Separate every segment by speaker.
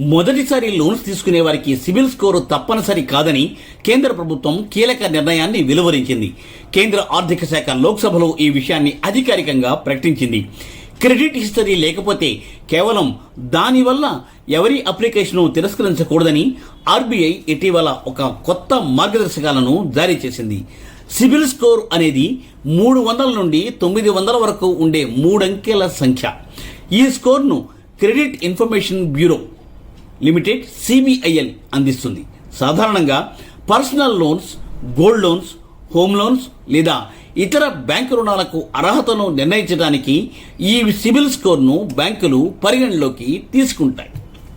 Speaker 1: మొదటిసారి లోన్స్ తీసుకునే వారికి సిబిల్ స్కోరు తప్పనిసరి కాదని కేంద్ర ప్రభుత్వం కీలక నిర్ణయాన్ని వెలువరించింది. కేంద్ర ఆర్థిక శాఖ లోక్సభలో ఈ విషయాన్ని అధికారికంగా ప్రకటించింది. క్రెడిట్ హిస్టరీ లేకపోతే కేవలం దానివల్ల ఎవరి అప్లికేషన్ను తిరస్కరించకూడదని ఆర్బీఐ ఇటీవల ఒక కొత్త మార్గదర్శకాలను జారీ చేసింది. సిబిల్ స్కోర్ అనేది మూడు వందల నుండి తొమ్మిది వందల వరకు ఉండే మూడంకెల సంఖ్య. ఈ స్కోర్ను credit information bureau limited CIBIL అందిస్తుంది. సాధారణంగా personal loans gold loans home loans లేదా ఇతర బ్యాంకు రుణాలకు అర్హతను నిర్ణయించడానికి ఈ సిబిల్ స్కోర్ను బ్యాంకులు పరిగణలోకి తీసుకుంటాయి.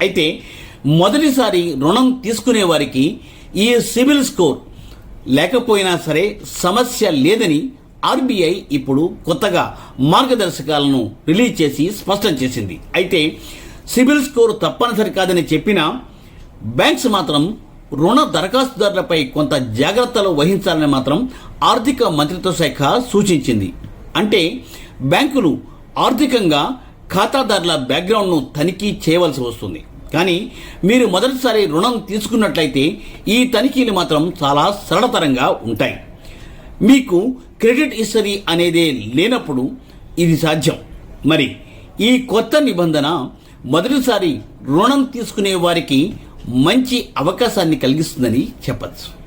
Speaker 1: అయితే మొదటిసారి రుణం తీసుకునే వారికి ఈ సిబిల్ స్కోర్ లేకపోయినా సరే సమస్య లేదని ఆర్బీఐ ఇప్పుడు కొత్తగా మార్గదర్శకాలను రిలీజ్ చేసి స్పష్టం చేసింది. అయితే సిబిల్ స్కోర్ తప్పనిసరి కాదని చెప్పినా బ్యాంక్స్ మాత్రం రుణ దరఖాస్తుదారులపై కొంత జాగ్రత్తలు వహించాలని మాత్రం ఆర్థిక మంత్రిత్వ శాఖ సూచించింది. అంటే బ్యాంకులు ఆర్థికంగా ఖాతాదారుల బ్యాక్గ్రౌండ్ను తనిఖీ చేయవలసి వస్తుంది. కానీ మీరు మొదటిసారి రుణం తీసుకున్నట్లయితే ఈ తనిఖీలు మాత్రం చాలా సరళతరంగా ఉంటాయి. మీకు క్రెడిట్ హిస్టరీ అనేదే లేనప్పుడు ఇది సాధ్యం. మరి ఈ కొత్త నిబంధన మొదటిసారి రుణం తీసుకునే వారికి మంచి అవకాశాన్ని కలిగిస్తుందని చెప్పచ్చు.